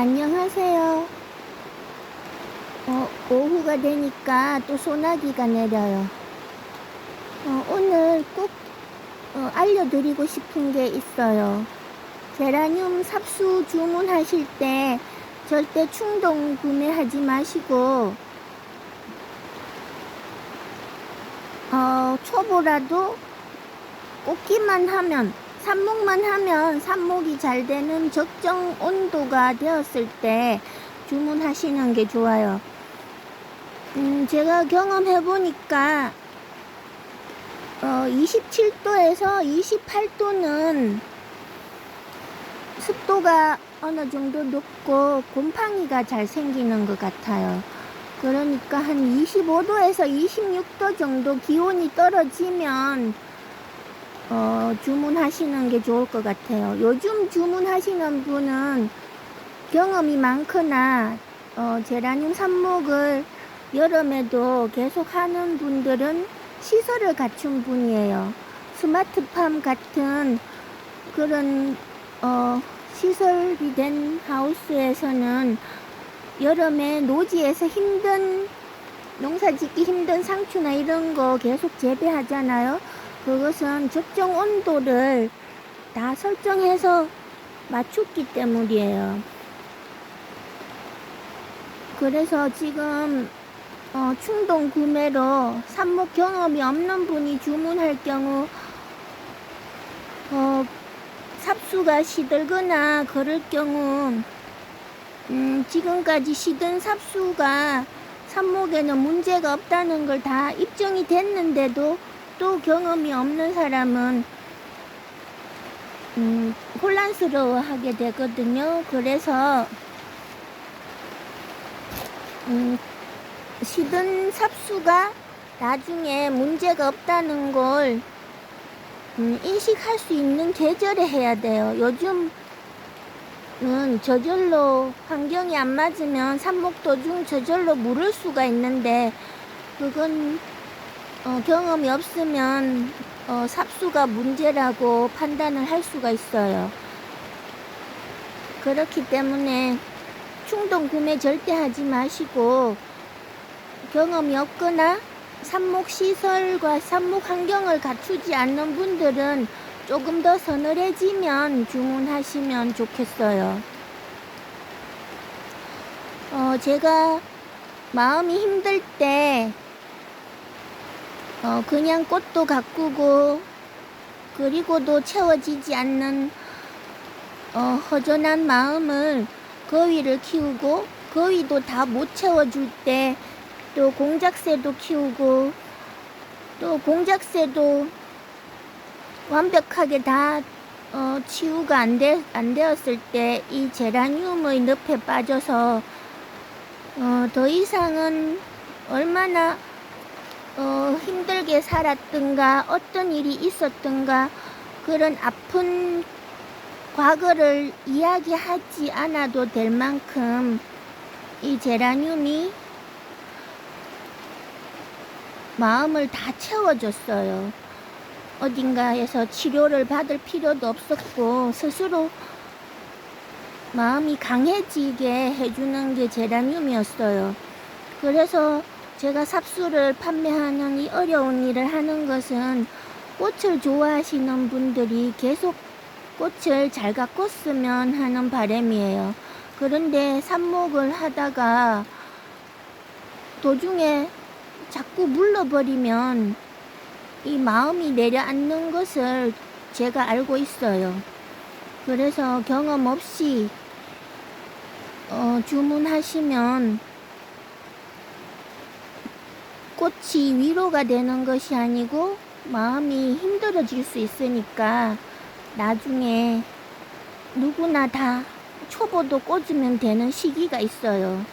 안녕하세요. 어, 오후가 되니까 또 소나기가 내려요. 어, 오늘 꼭 어, 알려드리고 싶은 게 있어요. 제라늄 삽수 주문하실 때 절대 충동 구매하지 마시고 어, 초보라도 꽂기만 하면 삽목만 하면 삽목이 잘 되는 적정 온도가 되었을 때 주문하시는 게 좋아요. 음, 제가 경험해 보니까 어, 27도에서 28도는 습도가 어느 정도 높고 곰팡이가 잘 생기는 것 같아요. 그러니까 한 25도에서 26도 정도 기온이 떨어지면 어, 주문하시는 게 좋을 것 같아요. 요즘 주문하시는 분은 경험이 많거나 어, 제라늄 삽목을 여름에도 계속 하는 분들은 시설을 갖춘 분이에요. 스마트팜 같은 그런 어, 시설이 된 하우스에서는 여름에 노지에서 힘든 농사 짓기 힘든 상추나 이런 거 계속 재배하잖아요. 그것은 적정 온도를 다 설정해서 맞췄기 때문이에요. 그래서 지금 어, 충동 구매로 삽목 경험이 없는 분이 주문할 경우 어, 삽수가 시들거나 그럴 경우 음, 지금까지 시든 삽수가 삽목에는 문제가 없다는 걸 다 입증이 됐는데도 또 경험이 없는 사람은 음, 혼란스러워 하게 되거든요. 그래서 음, 시든 삽수가 나중에 문제가 없다는 걸 음, 인식할 수 있는 계절에 해야 돼요. 요즘은 저절로 환경이 안 맞으면 삽목 도중 저절로 물을 수가 있는데 그건 어, 경험이 없으면 어, 삽수가 문제라고 판단을 할 수가 있어요. 그렇기 때문에 충동 구매 절대 하지 마시고 경험이 없거나 삽목 시설과 삽목 환경을 갖추지 않는 분들은 조금 더 서늘해지면 주문하시면 좋겠어요. 어, 제가 마음이 힘들 때 어, 그냥 꽃도 가꾸고 그리고도 채워지지 않는 어, 허전한 마음을 거위를 키우고 거위도 다 못 채워줄 때 또 공작새도 키우고 또 공작새도 완벽하게 다 어, 치유가 안, 되, 안 되었을 때 이 제라늄의 늪에 빠져서 어, 더 이상은 얼마나 어, 힘들게 살았던가 어떤 일이 있었던가 그런 아픈 과거를 이야기하지 않아도 될 만큼 이 제라늄이 마음을 다 채워줬어요. 어딘가에서 치료를 받을 필요도 없었고 스스로 마음이 강해지게 해주는 게 제라늄이었어요. 그래서 제가 삽수를 판매하는 이 어려운 일을 하는 것은 꽃을 좋아하시는 분들이 계속 꽃을 잘 가꿨으면 하는 바람이에요. 그런데 삽목을 하다가 도중에 자꾸 물러버리면 이 마음이 내려앉는 것을 제가 알고 있어요. 그래서 경험 없이 어, 주문하시면 꽃이 위로가 되는 것이 아니고 마음이 힘들어질 수 있으니까 나중에 누구나 다 초보도 꽂으면 되는 시기가 있어요.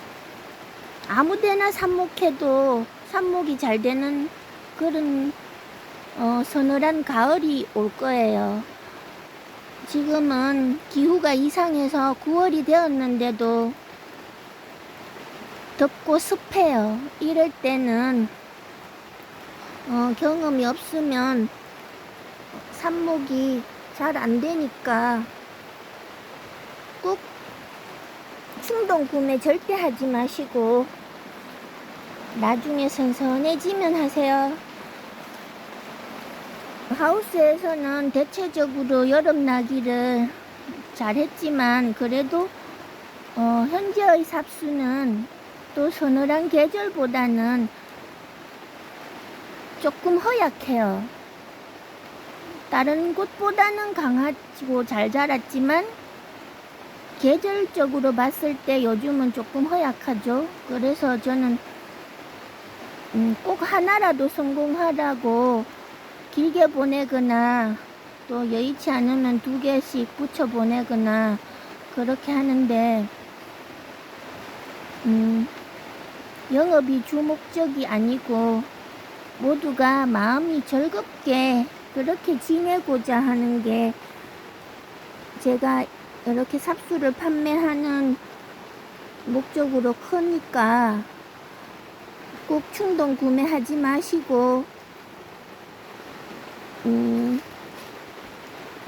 아무 데나 삽목해도 삽목이 잘 되는 그런 어, 서늘한 가을이 올 거예요. 지금은 기후가 이상해서 9월이 되었는데도 덥고 습해요. 이럴 때는 어, 경험이 없으면 삽목이 잘 안 되니까 꼭 충동 구매 절대 하지 마시고 나중에 선선해지면 하세요. 하우스에서는 대체적으로 여름 나기를 잘했지만 그래도 어, 현재의 삽수는 또 서늘한 계절보다는 조금 허약해요. 다른 곳보다는 강하고 잘 자랐지만 계절적으로 봤을 때 요즘은 조금 허약하죠. 그래서 저는 음, 꼭 하나라도 성공하라고 길게 보내거나 또 여의치 않으면 두 개씩 붙여 보내거나 그렇게 하는데 음, 영업이 주 목적이 아니고 모두가 마음이 즐겁게 그렇게 지내고자 하는 게 제가 이렇게 삽수를 판매하는 목적으로 크니까 꼭 충동 구매하지 마시고 음,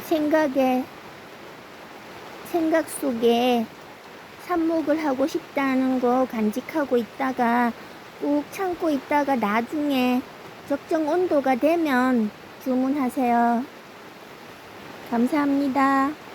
생각에 생각 속에 삽목을 하고 싶다는 거 간직하고 있다가 꾹 참고 있다가 나중에 적정 온도가 되면 주문하세요. 감사합니다.